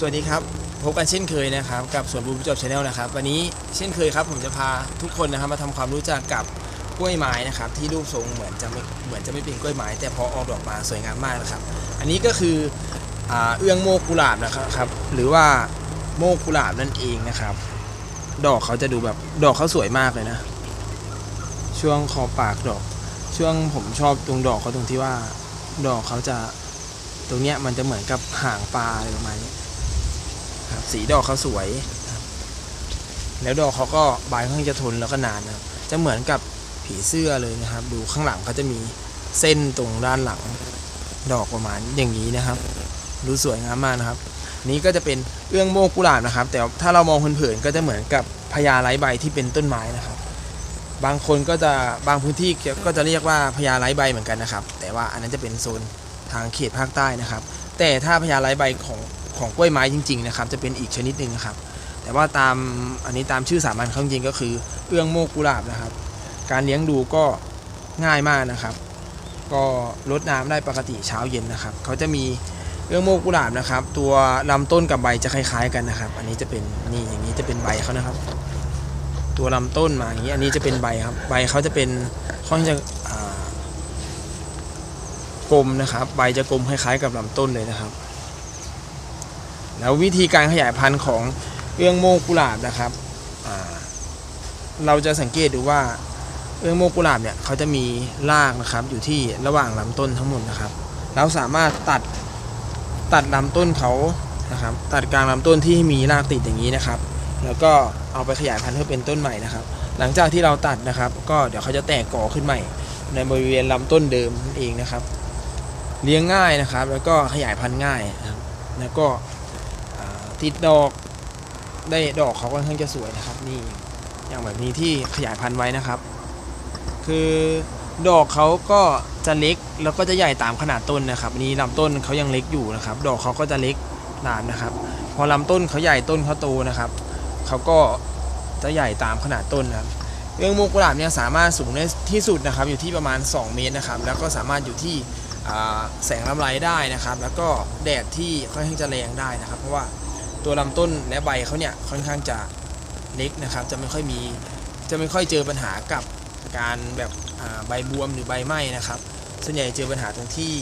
สวัสดีครับ พบกันเช่นเคยนะครับ กับสวนบูมจบชาแนลนะครับ วันนี้เช่นเคยครับ ผมจะพาทุกคนนะครับมาทำความรู้จักกับกล้วยไม้นะครับ ที่รูปทรงเหมือนจะไม่เหมือนจะไม่เป็นกล้วยไม้แต่พอออกดอกมาสวยงามมากนะครับ อันนี้ก็คืออเอื้องโมกุหลาบนะครับหรือว่าโมกุหลาบนั่นเองนะครับ ดอกเขาจะดูแบบดอกเขาสวยมากเลยนะ ช่วงคอปากดอก ช่วงผมชอบตรงดอกเขาตรงที่ว่า ดอกเขาจะตรงเนี้ยมันจะเหมือนกับหางปลาอะไรประมาณนี้ สีดอกเขาสวยครับแล้วดอกเขาก็ใบค่อนข้างจะทนแล้วก็นานนะครับ จะเหมือนกับผีเสื้อเลยนะครับ ดูข้างหลังเขาจะมีเส้นตรงด้านหลัง ดอกประมาณอย่างนี้นะครับ ดูสวยงามมากนะครับ นี้ก็จะเป็นเอื้องโมกกุหลาบนะครับ แต่ถ้าเรามองเผินๆก็จะเหมือนกับพญาไร้ใบที่เป็นต้นไม้นะครับ บางคนก็จะบางพื้นที่ก็จะเรียกว่าพญาไร้ใบเหมือนกันนะครับ แต่ว่าอันนั้นจะเป็นโซนทางเขตภาคใต้นะครับ แต่ถ้าพญาไร้ใบของ ของกล้วยไม้จริงๆนะครับจะเป็นอีกชนิดหนึ่งนะครับ แต่ว่าตามอันนี้ตามชื่อสามัญเขาจริงก็คือเอื้องโมกกุหลาบนะครับ การเลี้ยงดูก็ง่ายมากนะครับ ก็รดน้ำได้ปกติเช้าเย็นนะครับเขาจะมีเอื้องโมกุหลาบนะครับ ตัวลำต้นกับใบจะคล้าย ๆ กันนะครับ อันนี้จะเป็นนี่อย่างนี้จะเป็นใบเขานะครับ ตัวลำต้นมาอย่างนี้อันนี้จะเป็นใบครับ ใบเขาจะเป็นค่อนข้างจะกลมนะครับ ใบจะกลมคล้าย ๆ กับลำต้นเลยนะครับ แล้ววิธีการขยายพันธุ์ของเอื้องโมกกุหลาบนะครับ เราจะสังเกตดูว่าเอื้องโมกกุหลาบเนี่ยเขาจะมีรากนะครับอยู่ที่ระหว่างลำต้นทั้งหมดนะครับ เราสามารถตัดตัดลำต้นเขานะครับ ตัดกลางลำต้นที่มีรากติดอย่างนี้นะครับ แล้วก็เอาไปขยายพันธุ์เพื่อเป็นต้นใหม่นะครับ หลังจากที่เราตัดนะครับ ก็เดี๋ยวเขาจะแตกก่อขึ้นใหม่ ในบริเวณลำต้นเดิมนั่นเองนะครับ เลี้ยงง่ายนะครับ แล้วก็ขยายพันธุ์ง่ายนะครับแล้วก็ ติดดอกได้ดอกเขาค่อนข้างจะสวยนะครับ นี่อย่างแบบนี้ที่ขยายพันธุ์ไว้นะครับ คือดอกเขาก็จะเล็กแล้วก็จะใหญ่ตามขนาดต้นนะครับนี้ลำต้นเขายังเล็กอยู่นะครับ ดอกเขาก็จะเล็กตามนะครับ พอลำต้นเขาใหญ่ต้นเขาโตนะครับเขาก็จะใหญ่ตามขนาดต้นนะครับเรื่องโมกกุหลาบเนี่ยสามารถสูงได้ที่สุดนะครับ อยู่ที่ประมาณ 2 เมตรนะครับ แล้วก็สามารถอยู่ที่แสงลำไรได้นะครับ แล้วก็แดดที่ค่อนข้างจะแรงได้นะครับ เพราะว่า ตัวลำต้นและใบเขาเนี่ยค่อนข้างจะเล็กนะครับ จะไม่ค่อยมีจะไม่ค่อยเจอปัญหากับการแบบใบบวมหรือใบไหม้นะครับส่วนใหญ่เจอปัญหาตรงที่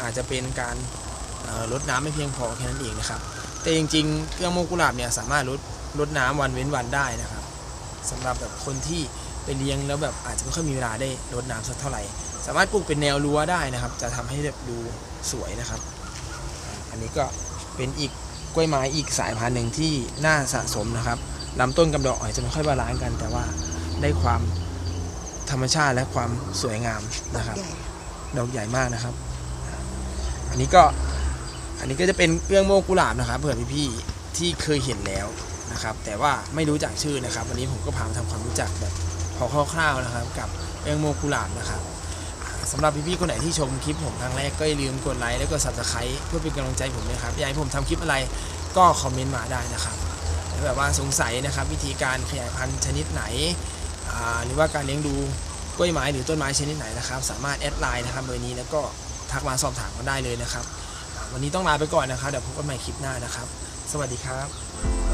อาจจะเป็นการลดน้ำไม่เพียงพอแค่นั้นเองนะครับ แต่จริงๆเครื่องโมกุหลาบเนี่ยสามารถลดลดน้ำวันเว้นวันได้นะครับสำหรับแบบคนที่ไปเลี้ยงแล้วแบบอาจจะไม่ค่อยมีเวลาได้ลดน้ำสักเท่าไหร่ สามารถปลูกเป็นแนวรั้วได้นะครับ จะทำให้แบบดูสวยนะครับ อันนี้ก็เป็นอีก กล้วยไม้อีกสายพันธุ์หนึ่งที่น่าสะสมนะครับลำต้นกับดอกอาจจะไม่ค่อยบาลานซ์กัน แต่ว่าได้ความธรรมชาติและความสวยงามนะครับใหญ่ดอกใหญ่มากนะครับ อันนี้ก็อันนี้ก็จะเป็นเอื้องโมกกุหลาบนะครับเผื่อพี่ๆที่เคยเห็นแล้วนะครับ แต่ว่าไม่รู้จักชื่อนะครับ วันนี้ผมก็พามาทำความรู้จักแบบพอคร่าวๆนะครับ กับเอื้องโมกกุหลาบนะครับ สำหรับพี่ๆคนไหนที่ชมคลิปผมครั้งแรกก็อย่าลืมกดไลค์และกด subscribe เพื่อเป็นกำลังใจผมนะครับอยากให้ผมทำคลิปอะไรก็คอมเมนต์มาได้นะครับแล้วแบบว่าสงสัยนะครับ วิธีการขยายพันธุ์ชนิดไหน หรือว่าการเลี้ยงดูกล้วยไม้หรือต้นไม้ชนิดไหนนะครับ สามารถแอดไลน์นะครับเบอร์นี้แล้วก็ทักมาสอบถามกันได้เลยนะครับ วันนี้ต้องลาไปก่อนนะครับเดี๋ยวพบกันใหม่คลิปหน้านะครับ สวัสดีครับ